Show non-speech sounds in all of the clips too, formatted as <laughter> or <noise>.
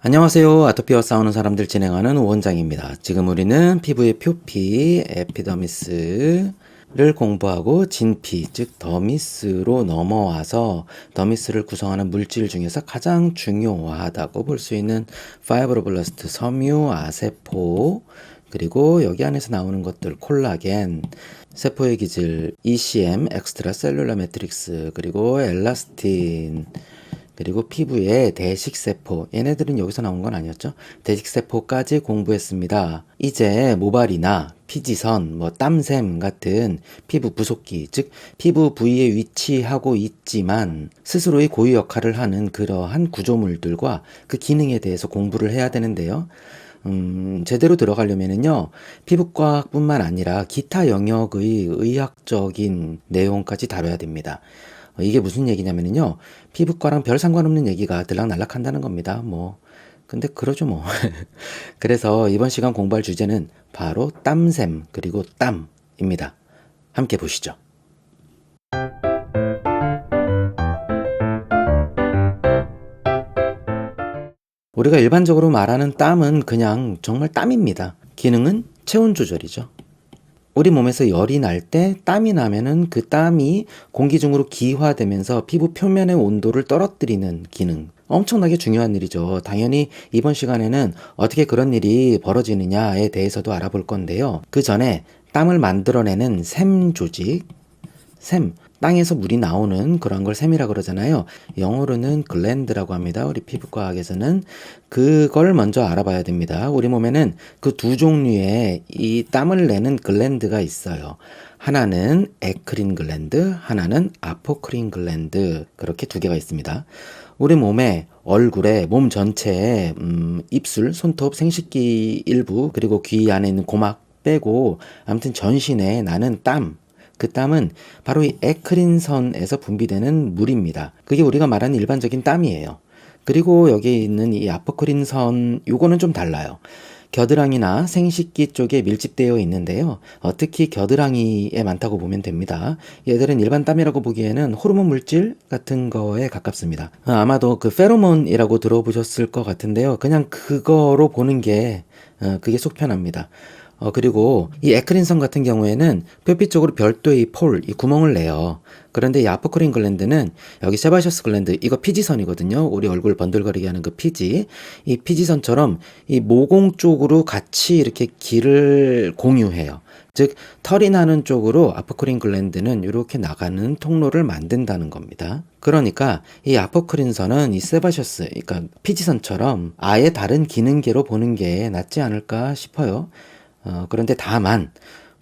안녕하세요. 아토피와 싸우는 사람들 진행하는 원장입니다. 지금 우리는 피부의 표피, 에피더미스를 공부하고 진피, 즉 더미스로 넘어와서 더미스를 구성하는 물질 중에서 가장 중요하다고 볼 수 있는 파이브로블라스트, 섬유, 아세포, 그리고 여기 안에서 나오는 것들 콜라겐, 세포의 기질, ECM, 엑스트라 셀룰라 매트릭스, 그리고 엘라스틴, 그리고 피부의 대식세포, 얘네들은 여기서 나온 건 아니었죠? 대식세포까지 공부했습니다. 이제 모발이나 피지선, 뭐 땀샘 같은 피부 부속기, 즉 피부 부위에 위치하고 있지만 스스로의 고유 역할을 하는 그러한 구조물들과 그 기능에 대해서 공부를 해야 되는데요. 음, 제대로 들어가려면은요, 피부과뿐만 아니라 기타 영역의 의학적인 내용까지 다뤄야 됩니다. 어, 이게 무슨 얘기냐면요. 피부과랑 별 상관없는 얘기가 들락날락 한다는 겁니다. 뭐. 근데 그러죠 뭐. <laughs> 그래서 이번 시간 공부할 주제는 바로 땀샘 그리고 땀입니다. 함께 보시죠. 우리가 일반적으로 말하는 땀은 그냥 정말 땀입니다. 기능은 체온 조절이죠. 우리 몸에서 열이 날 때 땀이 나면은 그 땀이 공기 중으로 기화되면서 피부 표면의 온도를 떨어뜨리는 기능. 엄청나게 중요한 일이죠. 당연히 이번 시간에는 어떻게 그런 일이 벌어지느냐에 대해서도 알아볼 건데요. 그 전에 땀을 만들어내는 샘 조직, 샘, 땅에서 물이 나오는 그런 걸 샘이라 그러잖아요. 영어로는 글랜드라고 합니다. 우리 피부과학에서는 그걸 먼저 알아봐야 됩니다. 우리 몸에는 그 두 종류의 이 땀을 내는 글랜드가 있어요. 하나는 에크린 글랜드, 하나는 아포크린 글랜드. 그렇게 두 개가 있습니다. 우리 몸에 얼굴에 몸 전체에 음, 입술, 손톱, 생식기 일부 그리고 귀 안에 있는 고막 빼고 아무튼 전신에 나는 땀 그 땀은 바로 이 에크린선에서 분비되는 물입니다. 그게 우리가 말하는 일반적인 땀이에요. 그리고 여기 있는 이 아포크린선 요거는 좀 달라요. 겨드랑이나 생식기 쪽에 밀집되어 있는데요. 어, 특히 겨드랑이에 많다고 보면 됩니다. 얘들은 일반 땀이라고 보기에는 호르몬 물질 같은 거에 가깝습니다. 어, 아마도 그 페로몬이라고 들어보셨을 것 같은데요. 그냥 그거로 보는 게 어, 그게 속 편합니다. 어, 그리고 이 에크린선 같은 경우에는 표피 쪽으로 별도의 폴, 이 구멍을 내요. 그런데 이 아포크린 글랜드는 여기 세바셔스 글랜드, 이거 피지선이거든요. 우리 얼굴 번들거리게 하는 그 피지. 이 피지선처럼 이 모공 쪽으로 같이 이렇게 길을 공유해요. 즉, 털이 나는 쪽으로 아포크린 글랜드는 이렇게 나가는 통로를 만든다는 겁니다. 그러니까 이 아포크린선은 이 세바셔스, 그러니까 피지선처럼 아예 다른 기능계로 보는 게 낫지 않을까 싶어요. 어, 그런데 다만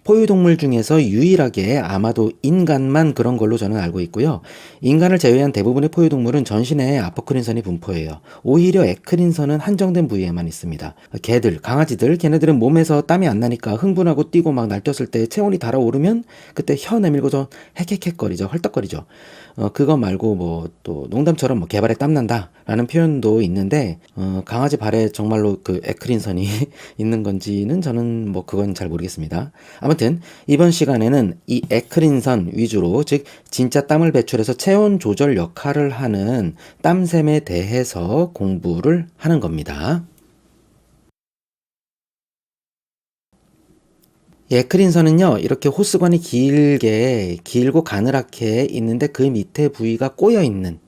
포유동물 중에서 유일하게 아마도 인간만 그런 걸로 저는 알고 있고요. 인간을 제외한 대부분의 포유동물은 전신에 아포크린선이 분포해요. 오히려 에크린선은 한정된 부위에만 있습니다. 개들, 강아지들, 걔네들은 몸에서 땀이 안 나니까 흥분하고 뛰고 막 날뛰었을 때 체온이 달아오르면 그때 혀 내밀고서 헥헥헥거리죠. 헐떡거리죠. 어, 그거 말고 뭐 또 농담처럼 뭐 개발에 땀난다 라는 표현도 있는데 어, 강아지 발에 정말로 그 에크린선이 <laughs> 있는 건지는 저는 뭐 그건 잘 모르겠습니다. 아무튼 이번 시간에는 이 에크린선 위주로 즉 진짜 땀을 배출해서 체온 조절 역할을 하는 땀샘에 대해서 공부를 하는 겁니다. 에크린선은요, 이렇게 호스관이 길게, 길고 가늘하게 있는데 그 밑에 부위가 꼬여 있는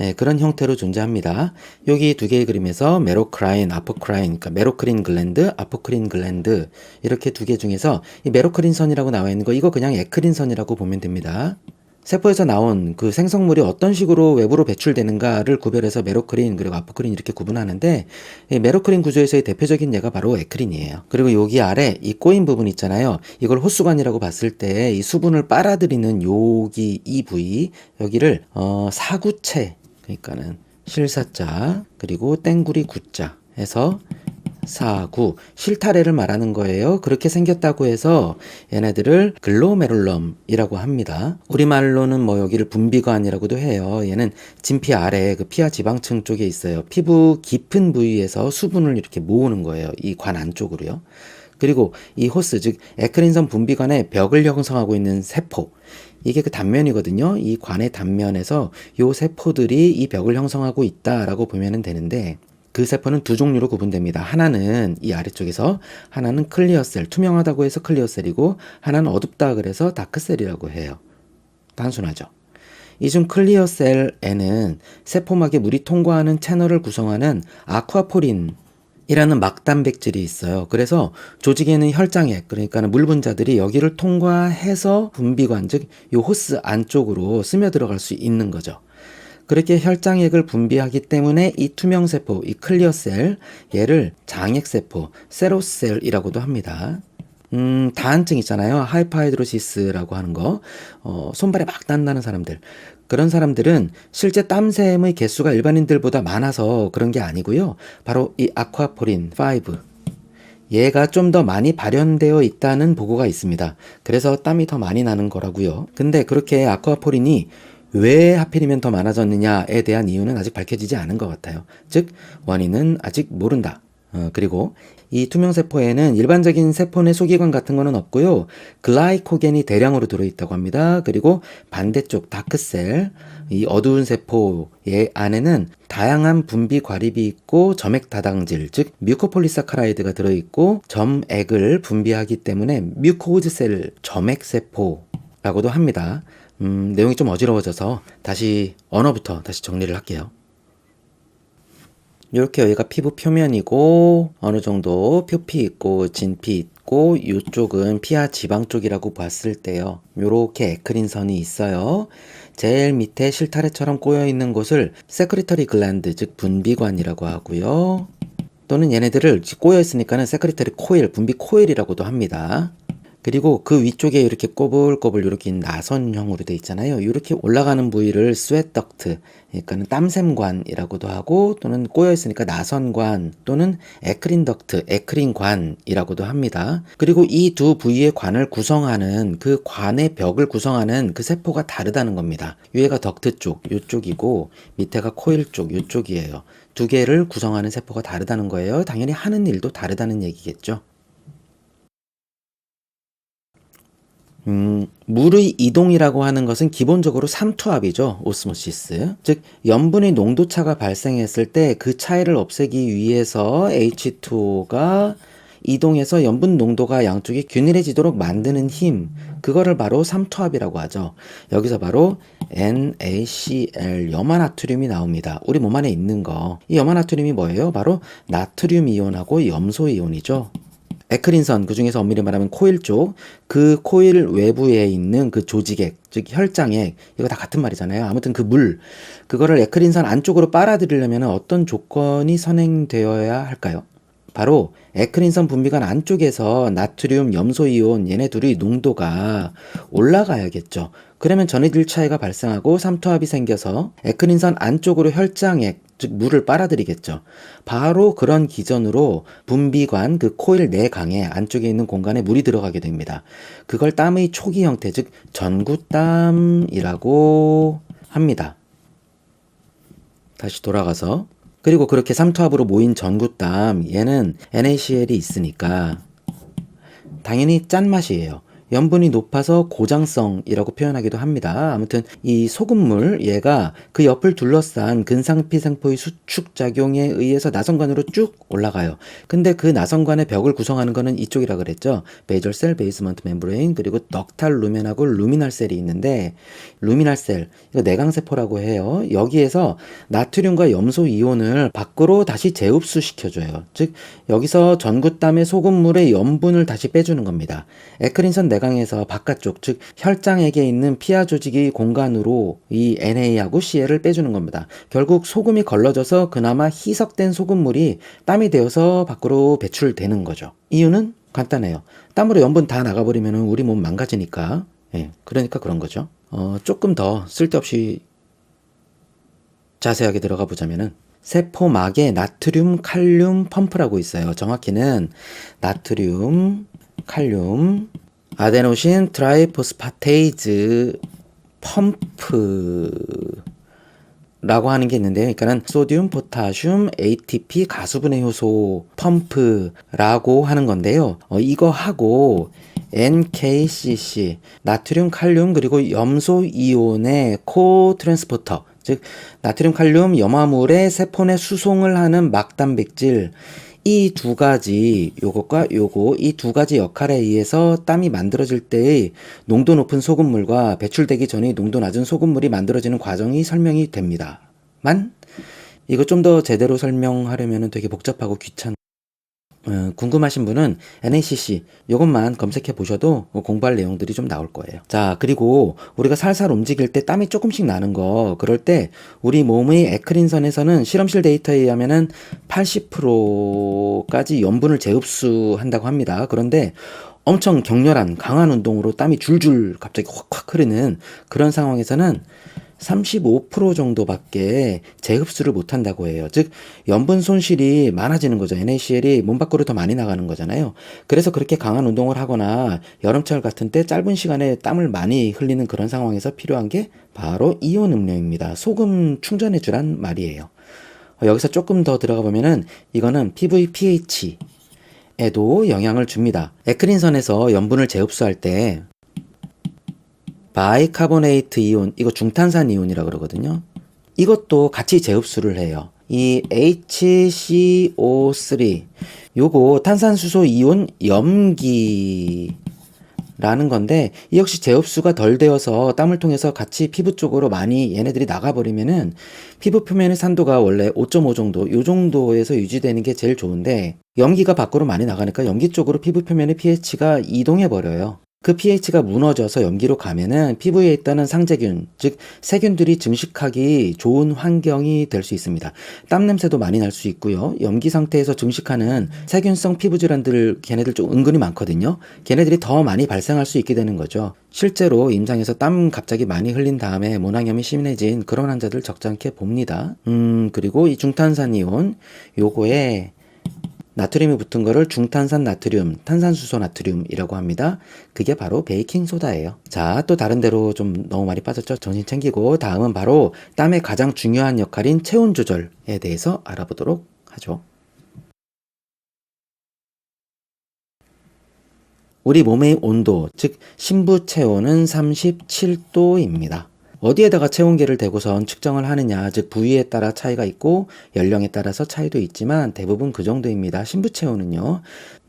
예, 그런 형태로 존재합니다. 여기 두 개의 그림에서 메로크라인, 아포크라인, 그러니까 메로크린 글랜드, 아포크린 글랜드 이렇게 두 개 중에서 이 메로크린 선이라고 나와 있는 거 이거 그냥 에크린 선이라고 보면 됩니다. 세포에서 나온 그 생성물이 어떤 식으로 외부로 배출되는가를 구별해서 메로크린 그리고 아포크린 이렇게 구분하는데 이 메로크린 구조에서의 대표적인 예가 바로 에크린이에요. 그리고 여기 아래 이 꼬인 부분 있잖아요. 이걸 호수관이라고 봤을 때 이 수분을 빨아들이는 여기 이 부위 여기를 어 사구체 그러니까는 실사자 그리고 땡구리 구자 해서 사구 실타래를 말하는 거예요. 그렇게 생겼다고 해서 얘네들을 글로메룰럼이라고 합니다. 우리말로는 뭐 여기를 분비관이라고도 해요. 얘는 진피 아래 그 피하 지방층 쪽에 있어요. 피부 깊은 부위에서 수분을 이렇게 모으는 거예요. 이 관 안쪽으로요. 그리고 이 호스 즉 에크린선 분비관에 벽을 형성하고 있는 세포 이게 그 단면이거든요. 이 관의 단면에서 요 세포들이 이 벽을 형성하고 있다라고 보면 되는데 그 세포는 두 종류로 구분됩니다. 하나는 이 아래쪽에서 하나는 클리어셀, 투명하다고 해서 클리어셀이고 하나는 어둡다 그래서 다크셀이라고 해요. 단순하죠. 이중 클리어셀에는 세포막에 물이 통과하는 채널을 구성하는 아쿠아포린 이라는 막단백질이 있어요. 그래서 조직에는 혈장액, 그러니까 물 분자들이 여기를 통과해서 분비관, 즉, 요 호스 안쪽으로 스며 들어갈 수 있는 거죠. 그렇게 혈장액을 분비하기 때문에 이 투명세포, 이 클리어셀, 얘를 장액세포, 세로셀이라고도 합니다. 음, 다한증 있잖아요. 하이파이드로시스라고 하는 거. 어, 손발에 막 딴다는 사람들. 그런 사람들은 실제 땀샘의 개수가 일반인들보다 많아서 그런 게 아니고요. 바로 이 아쿠아포린 5. 얘가 좀 더 많이 발현되어 있다는 보고가 있습니다. 그래서 땀이 더 많이 나는 거라고요. 근데 그렇게 아쿠아포린이 왜 하필이면 더 많아졌느냐에 대한 이유는 아직 밝혀지지 않은 것 같아요. 즉, 원인은 아직 모른다. 어, 그리고 이 투명세포에는 일반적인 세포 내 소기관 같은 거는 없고요. 글라이코겐이 대량으로 들어있다고 합니다. 그리고 반대쪽 다크셀, 이 어두운 세포의 안에는 다양한 분비 과립이 있고 점액 다당질, 즉 뮤코폴리사카라이드가 들어있고 점액을 분비하기 때문에 뮤코즈셀 점액세포라고도 합니다. 음, 내용이 좀 어지러워져서 다시 언어부터 다시 정리를 할게요. 이렇게 여기가 피부 표면이고 어느 정도 표피 있고 진피 있고 이쪽은 피하 지방 쪽이라고 봤을 때요. 이렇게 에크린 선이 있어요. 제일 밑에 실타래처럼 꼬여 있는 곳을 세크리터리 글랜드 즉 분비관이라고 하고요. 또는 얘네들을 꼬여 있으니까는 세크리터리 코일 분비 코일이라고도 합니다. 그리고 그 위쪽에 이렇게 꼬불꼬불 이렇게 나선형으로 돼 있잖아요. 이렇게 올라가는 부위를 스웨트 덕트, 그러니까는 땀샘관이라고도 하고 또는 꼬여 있으니까 나선관 또는 에크린 덕트, 에크린관이라고도 합니다. 그리고 이 두 부위의 관을 구성하는 그 관의 벽을 구성하는 그 세포가 다르다는 겁니다. 위에가 덕트 쪽, 이쪽이고 밑에가 코일 쪽, 이쪽이에요. 두 개를 구성하는 세포가 다르다는 거예요. 당연히 하는 일도 다르다는 얘기겠죠. 음, 물의 이동이라고 하는 것은 기본적으로 삼투압이죠. 오스모시스. 즉, 염분의 농도 차가 발생했을 때 그 차이를 없애기 위해서 H2O가 이동해서 염분 농도가 양쪽이 균일해지도록 만드는 힘. 그거를 바로 삼투압이라고 하죠. 여기서 바로 NaCl, 염화나트륨이 나옵니다. 우리 몸 안에 있는 거. 이 염화나트륨이 뭐예요? 바로 나트륨 이온하고 염소 이온이죠. 에크린선 그 중에서 엄밀히 말하면 코일 쪽 그 코일 외부에 있는 그 조직액 즉 혈장액 이거 다 같은 말이잖아요. 아무튼 그 물 그거를 에크린선 안쪽으로 빨아들이려면 어떤 조건이 선행되어야 할까요? 바로 에크린선 분비관 안쪽에서 나트륨, 염소 이온 얘네 둘이 농도가 올라가야겠죠. 그러면 전해질 차이가 발생하고 삼투압이 생겨서 에크린선 안쪽으로 혈장액, 즉 물을 빨아들이겠죠. 바로 그런 기전으로 분비관 그 코일 내강에 안쪽에 있는 공간에 물이 들어가게 됩니다. 그걸 땀의 초기 형태, 즉 전구땀이라고 합니다. 다시 돌아가서 그리고 그렇게 삼투압으로 모인 전구땀 얘는 NaCl이 있으니까 당연히 짠맛이에요. 염분이 높아서 고장성이라고 표현하기도 합니다. 아무튼 이 소금물 얘가 그 옆을 둘러싼 근상피생포의 수축 작용에 의해서 나선관으로 쭉 올라가요. 근데 그 나선관의 벽을 구성하는 거는 이쪽이라 그랬죠. 베이절 셀, 베이스먼트 멤브레인 그리고 넉탈 루멘하고 루미날 셀이 있는데 루미날 셀 이거 내강세포라고 해요. 여기에서 나트륨과 염소 이온을 밖으로 다시 재흡수 시켜 줘요. 즉 여기서 전구땀의 소금물의 염분을 다시 빼주는 겁니다. 에크린선 내 내강에서 바깥쪽, 즉 혈장액에 있는 피하 조직이 공간으로 이 NA하고 CL을 빼주는 겁니다. 결국 소금이 걸러져서 그나마 희석된 소금물이 땀이 되어서 밖으로 배출되는 거죠. 이유는 간단해요. 땀으로 염분 다 나가버리면 우리 몸 망가지니까. 예, 그러니까 그런 거죠. 어, 조금 더 쓸데없이 자세하게 들어가 보자면은 세포막에 나트륨 칼륨 펌프라고 있어요. 정확히는 나트륨 칼륨 아데노신 트라이포스파테이즈 펌프라고 하는 게 있는데요. 그러니까는 소듐, 포타슘, ATP 가수분해 효소 펌프라고 하는 건데요. 어, 이거 하고 NKCC 나트륨, 칼륨 그리고 염소 이온의 코 트랜스포터 즉 나트륨, 칼륨, 염화물의 세포 내 수송을 하는 막단백질 이 두 가지 요것과 요거 이 두 가지 역할에 의해서 땀이 만들어질 때의 농도 높은 소금물과 배출되기 전에 농도 낮은 소금물이 만들어지는 과정이 설명이 됩니다 만 이거 좀 더 제대로 설명하려면 되게 복잡하고 귀찮 어, 궁금하신 분은 NACC 이것만 검색해 보셔도 공부할 내용들이 좀 나올 거예요. 자, 그리고 우리가 살살 움직일 때 땀이 조금씩 나는 거, 그럴 때 우리 몸의 에크린선에서는 실험실 데이터에 의하면은 80%까지 염분을 재흡수한다고 합니다. 그런데 엄청 격렬한 강한 운동으로 땀이 줄줄 갑자기 확확 흐르는 그런 상황에서는 35% 정도밖에 재흡수를 못 한다고 해요. 즉 염분 손실이 많아지는 거죠. NaCl이 몸 밖으로 더 많이 나가는 거잖아요. 그래서 그렇게 강한 운동을 하거나 여름철 같은 때 짧은 시간에 땀을 많이 흘리는 그런 상황에서 필요한 게 바로 이온 음료입니다. 소금 충전해 주란 말이에요. 어, 여기서 조금 더 들어가 보면은 이거는 피부의 pH 에도 영향을 줍니다. 에크린선에서 염분을 재흡수할 때 바이카보네이트 이온, 이거 중탄산 이온이라 그러거든요. 이것도 같이 재흡수를 해요. 이 HCO3 요거 탄산수소 이온 염기 라는 건데 이 역시 재흡수가 덜 되어서 땀을 통해서 같이 피부 쪽으로 많이 얘네들이 나가버리면은 피부 표면의 산도가 원래 5.5 정도 요 정도에서 유지되는 게 제일 좋은데 염기가 밖으로 많이 나가니까 염기 쪽으로 피부 표면의 pH가 이동해 버려요. 그 pH가 무너져서 염기로 가면은 피부에 있다는 상재균, 즉 세균들이 증식하기 좋은 환경이 될 수 있습니다. 땀 냄새도 많이 날 수 있고요. 염기 상태에서 증식하는 세균성 피부 질환들 걔네들 좀 은근히 많거든요. 걔네들이 더 많이 발생할 수 있게 되는 거죠. 실제로 임상에서 땀 갑자기 많이 흘린 다음에 모낭염이 심해진 그런 환자들 적잖게 봅니다. 음, 그리고 이 중탄산이온 요거에 나트륨이 붙은 거를 중탄산 나트륨, 탄산수소 나트륨이라고 합니다. 그게 바로 베이킹 소다예요. 자, 또 다른 데로 좀 너무 많이 빠졌죠? 정신 챙기고 다음은 바로 땀의 가장 중요한 역할인 체온 조절에 대해서 알아보도록 하죠. 우리 몸의 온도, 즉 심부 체온은 37도입니다. 어디에다가 체온계를 대고선 측정을 하느냐, 즉 부위에 따라 차이가 있고 연령에 따라서 차이도 있지만 대부분 그 정도입니다. 신부 체온은요.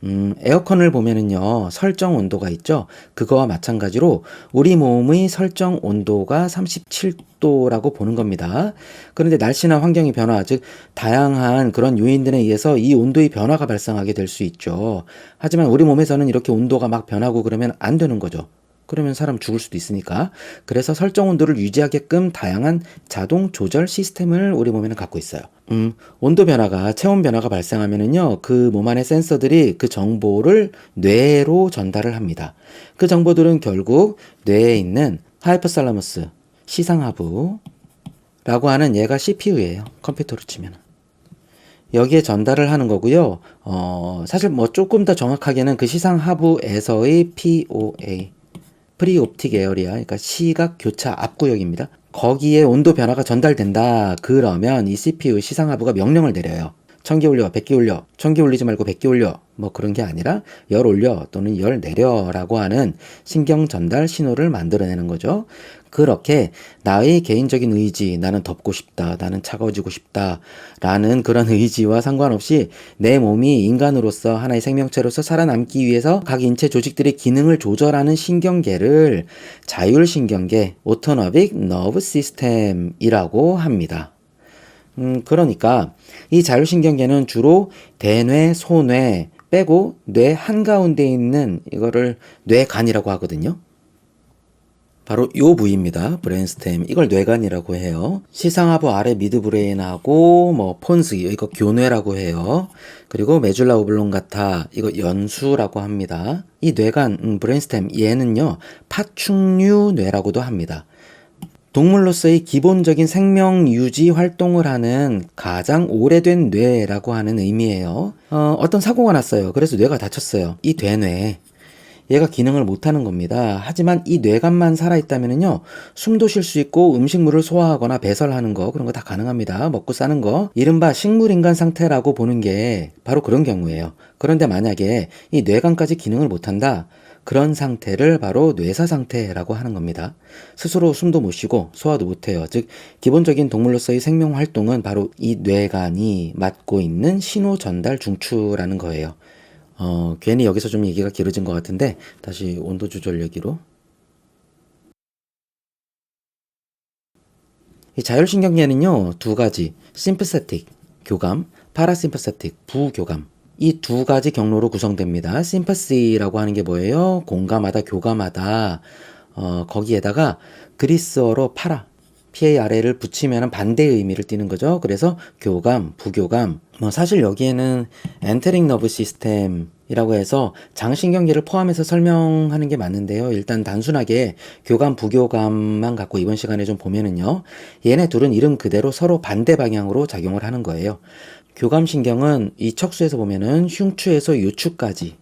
음, 에어컨을 보면은요. 설정 온도가 있죠. 그거와 마찬가지로 우리 몸의 설정 온도가 37도라고 보는 겁니다. 그런데 날씨나 환경의 변화, 즉 다양한 그런 요인들에 의해서 이 온도의 변화가 발생하게 될 수 있죠. 하지만 우리 몸에서는 이렇게 온도가 막 변하고 그러면 안 되는 거죠. 그러면 사람 죽을 수도 있으니까. 그래서 설정 온도를 유지하게끔 다양한 자동 조절 시스템을 우리 몸에는 갖고 있어요. 음, 온도 변화가, 체온 변화가 발생하면은요, 그 몸 안의 센서들이 그 정보를 뇌로 전달을 합니다. 그 정보들은 결국 뇌에 있는 하이퍼살라머스, 시상하부, 라고 하는 얘가 CPU예요. 컴퓨터로 치면. 여기에 전달을 하는 거고요. 어, 사실 뭐 조금 더 정확하게는 그 시상 하부에서의 POA, 프리옵틱 에어리아, 그러니까 시각 교차 앞구역입니다. 거기에 온도 변화가 전달된다. 그러면 이 CPU 시상하부가 명령을 내려요. 천기 올려, 백기 올려, 천기 올리지 말고 백기 올려. 뭐 그런 게 아니라 열 올려 또는 열 내려라고 하는 신경 전달 신호를 만들어내는 거죠. 그렇게 나의 개인적인 의지, 나는 덥고 싶다, 나는 차가워지고 싶다, 라는 그런 <laughs> 의지와 상관없이 내 몸이 인간으로서 하나의 생명체로서 살아남기 위해서 각 인체 조직들의 기능을 조절하는 신경계를 자율신경계, 오토너빅 너브 시스템이라고 합니다. 음, 그러니까 이 자율신경계는 주로 대뇌, 소뇌 빼고 뇌 한가운데 있는 이거를 뇌간이라고 하거든요. 바로 요 부위입니다. 브레인스템. 이걸 뇌간이라고 해요. 시상하부 아래 미드브레인하고 뭐 폰스 이거 교뇌라고 해요. 그리고 메줄라 오블롱가타 이거 연수라고 합니다. 이 뇌간 음, 브레인스템 얘는요 파충류 뇌라고도 합니다. 동물로서의 기본적인 생명 유지 활동을 하는 가장 오래된 뇌라고 하는 의미예요. 어, 어떤 사고가 났어요. 그래서 뇌가 다쳤어요. 이 대뇌. 얘가 기능을 못하는 겁니다. 하지만 이 뇌관만 살아있다면요, 숨도 쉴 수 있고 음식물을 소화하거나 배설하는 거, 그런 거 다 가능합니다. 먹고 사는 거. 이른바 식물인간 상태라고 보는 게 바로 그런 경우예요. 그런데 만약에 이 뇌관까지 기능을 못한다? 그런 상태를 바로 뇌사 상태라고 하는 겁니다. 스스로 숨도 못 쉬고 소화도 못 해요. 즉 기본적인 동물로서의 생명 활동은 바로 이 뇌간이 맡고 있는 신호 전달 중추라는 거예요. 어, 괜히 여기서 좀 얘기가 길어진 것 같은데 다시 온도 조절 얘기로 이 자율신경계는요 두 가지 심프세틱 교감, 파라심퍼세틱 부교감 이 두 가지 경로로 구성됩니다. 심퍼시라고 하는 게 뭐예요? 공감하다, 교감하다. 어, 거기에다가 그리스어로 파라, PARA를 붙이면 반대의 의미를 띠는 거죠. 그래서 교감, 부교감. 뭐 사실 여기에는 엔테릭 너브 시스템 이라고 해서 장신경계를 포함해서 설명하는 게 맞는데요. 일단 단순하게 교감, 부교감만 갖고 이번 시간에 좀 보면은요. 얘네 둘은 이름 그대로 서로 반대 방향으로 작용을 하는 거예요. 교감신경은 이 척수에서 보면은 흉추에서 요추까지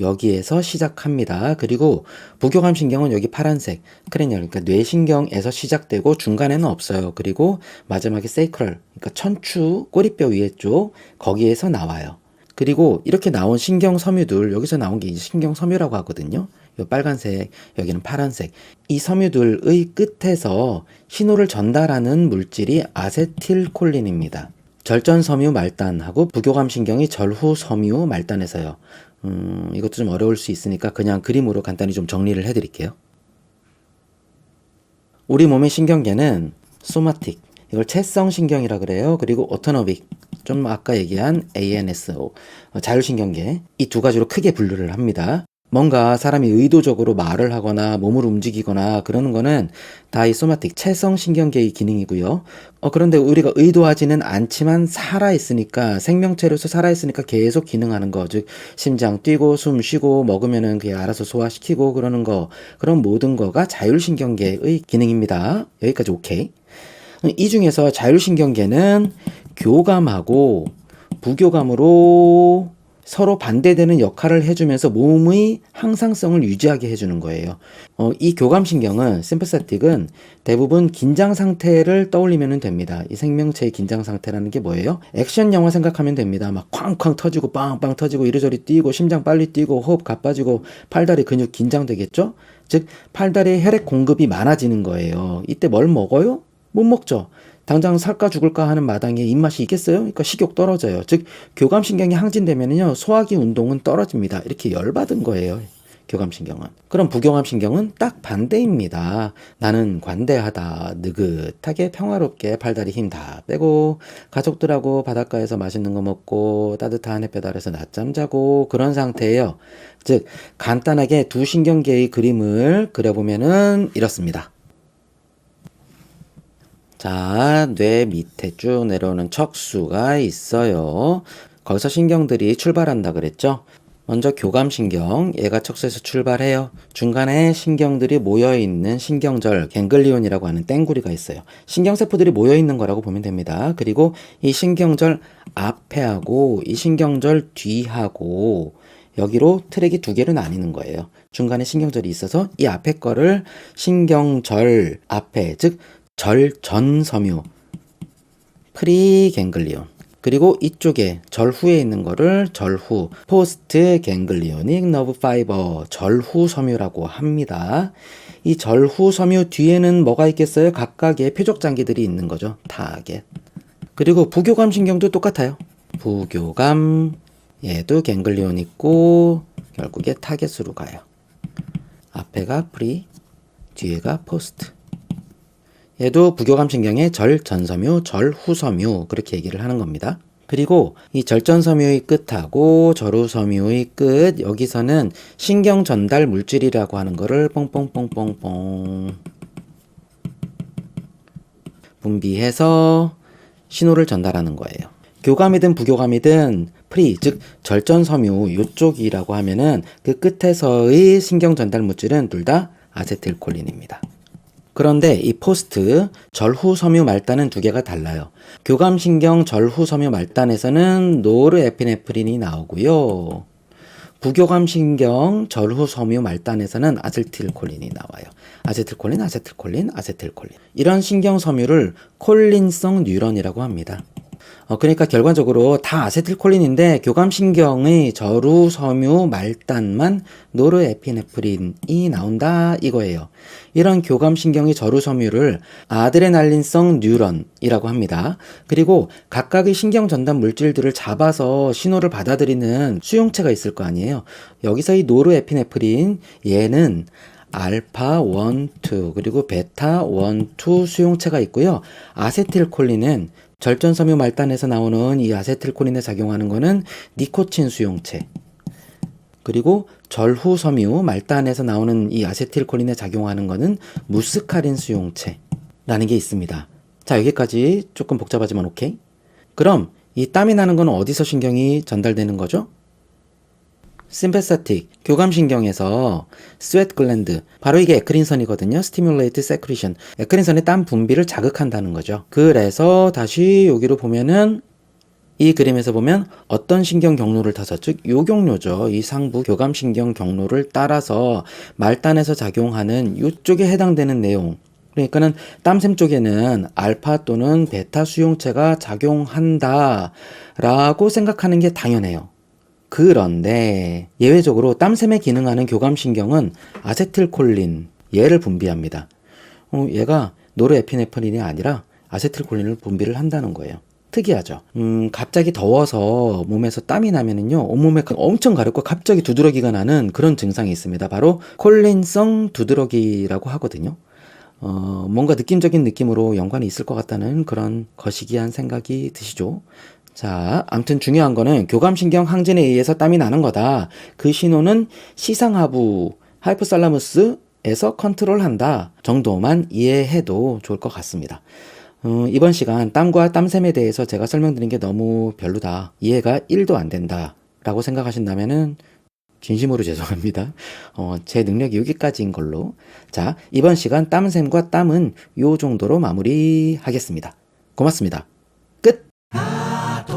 여기에서 시작합니다. 그리고 부교감 신경은 여기 파란색 크레니얼 그러니까 뇌신경에서 시작되고 중간에는 없어요. 그리고 마지막에 세이크럴 그러니까 천추 꼬리뼈 위에 쪽 거기에서 나와요. 그리고 이렇게 나온 신경 섬유들 여기서 나온 게 이제 신경 섬유라고 하거든요. 요 빨간색 여기는 파란색 이 섬유들의 끝에서 신호를 전달하는 물질이 아세틸콜린입니다. 절전 섬유 말단하고 부교감 신경이 절후 섬유 말단에서요. 음, 이것도 좀 어려울 수 있으니까 그냥 그림으로 간단히 좀 정리를 해드릴게요. 우리 몸의 신경계는 소마틱, 이걸 채성 신경이라 그래요. 그리고 오토노빅, 좀 아까 얘기한 ANSO, 어, 자율신경계 이 두 가지로 크게 분류를 합니다. 뭔가 사람이 의도적으로 말을 하거나 몸을 움직이거나 그러는 거는 다 이 소마틱 체성 신경계의 기능이고요. 어, 그런데 우리가 의도하지는 않지만 살아있으니까 생명체로서 살아있으니까 계속 기능하는 거. 즉 심장 뛰고 숨 쉬고 먹으면은 그게 알아서 소화시키고 그러는 거. 그런 모든 거가 자율신경계의 기능입니다. 여기까지 오케이. 이 중에서 자율신경계는 교감하고 부교감으로 서로 반대되는 역할을 해주면서 몸의 항상성을 유지하게 해주는 거예요. 어, 이 교감신경은, 심퍼세틱은 대부분 긴장 상태를 떠올리면 됩니다. 이 생명체의 긴장 상태라는 게 뭐예요? 액션 영화 생각하면 됩니다. 막 쾅쾅 터지고 빵빵 터지고 이리저리 뛰고 심장 빨리 뛰고 호흡 가빠지고 팔다리 근육 긴장되겠죠? 즉, 팔다리에 혈액 공급이 많아지는 거예요. 이때 뭘 먹어요? 못 먹죠. 당장 살까 죽을까 하는 마당에 입맛이 있겠어요? 그러니까 식욕 떨어져요. 즉 교감신경이 항진되면요 소화기 운동은 떨어집니다. 이렇게 열받은 거예요. 교감신경은. 그럼 부교감신경은 딱 반대입니다. 나는 관대하다, 느긋하게 평화롭게 팔다리 힘 다 빼고 가족들하고 바닷가에서 맛있는 거 먹고 따뜻한 햇볕 아래서 낮잠 자고 그런 상태예요. 즉 간단하게 두 신경계의 그림을 그려보면은 이렇습니다. 자, 뇌 밑에 쭉 내려오는 척수가 있어요. 거기서 신경들이 출발한다 그랬죠? 먼저 교감신경, 얘가 척수에서 출발해요. 중간에 신경들이 모여있는 신경절, 갱글리온이라고 하는 땡구리가 있어요. 신경세포들이 모여있는 거라고 보면 됩니다. 그리고 이 신경절 앞에 하고 이 신경절 뒤하고 여기로 트랙이 두 개로 나뉘는 거예요. 중간에 신경절이 있어서 이 앞에 거를 신경절 앞에, 즉 절전섬유 프리갱글리온 그리고 이쪽에 절 후에 있는 거를 절후 포스트 갱글리오닉 너브 파이버 절후 섬유라고 합니다. 이 절후 섬유 뒤에는 뭐가 있겠어요? 각각의 표적 장기들이 있는 거죠. 타겟. 그리고 부교감 신경도 똑같아요. 부교감 얘도 갱글리온 있고 결국에 타겟으로 가요. 앞에가 프리, 뒤에가 포스트. 얘도 부교감신경의 절전섬유, 절후섬유 그렇게 얘기를 하는 겁니다. 그리고 이 절전섬유의 끝하고 절후섬유의 끝 여기서는 신경 전달 물질이라고 하는 거를 뽕뽕뽕뽕뽕 분비해서 신호를 전달하는 거예요. 교감이든 부교감이든 프리 즉 절전섬유 요쪽이라고 하면은 그 끝에서의 신경 전달 물질은 둘 다 아세틸콜린입니다. 그런데 이 포스트 절후 섬유 말단은 두 개가 달라요. 교감신경 절후 섬유 말단에서는 노르에피네프린이 나오고요. 부교감신경 절후 섬유 말단에서는 아세틸콜린이 나와요. 아세틸콜린, 아세틸콜린, 아세틸콜린. 이런 신경 섬유를 콜린성 뉴런이라고 합니다. 어, 그러니까 결과적으로 다 아세틸콜린인데 교감신경의 저루, 섬유, 말단만 노르에피네프린이 나온다 이거예요. 이런 교감신경의 저루 섬유를 아드레날린성 뉴런이라고 합니다. 그리고 각각의 신경 전달 물질들을 잡아서 신호를 받아들이는 수용체가 있을 거 아니에요. 여기서 이 노르에피네프린 얘는 알파 1, 2 그리고 베타 1, 2 수용체가 있고요. 아세틸콜린은 절전섬유 말단에서 나오는 이 아세틸콜린에 작용하는 거는 니코틴 수용체. 그리고 절후 섬유 말단에서 나오는 이 아세틸콜린에 작용하는 거는 무스카린 수용체라는 게 있습니다. 자, 여기까지 조금 복잡하지만 오케이. 그럼 이 땀이 나는 건 어디서 신경이 전달되는 거죠? 심페사틱 교감신경에서 스웨트 글랜드 바로 이게 에크린선이거든요. 스티뮬레이트 세크리션 에크린선의 땀 분비를 자극한다는 거죠. 그래서 다시 여기로 보면은 이 그림에서 보면 어떤 신경 경로를 타서 즉 요경로죠. 이 상부 교감 신경 경로를 따라서 말단에서 작용하는 이쪽에 해당되는 내용 그러니까는 땀샘 쪽에는 알파 또는 베타 수용체가 작용한다라고 생각하는 게 당연해요. 그런데 예외적으로 땀샘에 기능하는 교감신경은 아세틸콜린 얘를 분비합니다. 어, 얘가 노르에피네프린이 아니라 아세틸콜린을 분비를 한다는 거예요. 특이하죠. 음, 갑자기 더워서 몸에서 땀이 나면은요, 온몸에 그 엄청 가렵고 갑자기 두드러기가 나는 그런 증상이 있습니다. 바로 콜린성 두드러기라고 하거든요. 어, 뭔가 느낌적인 느낌으로 연관이 있을 것 같다는 그런 거시기한 생각이 드시죠. 자, 암튼 중요한 거는 교감신경 항진에 의해서 땀이 나는 거다. 그 신호는 시상하부 하이포살라무스에서 컨트롤한다 정도만 이해해도 좋을 것 같습니다. 어, 이번 시간 땀과 땀샘에 대해서 제가 설명드린 게 너무 별로다. 이해가 1도 안 된다. 라고 생각하신다면은 진심으로 죄송합니다. 어, 제 능력이 여기까지인 걸로. 자, 이번 시간 땀샘과 땀은 요 정도로 마무리하겠습니다. 고맙습니다.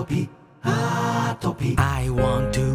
atopy, atopy. I want to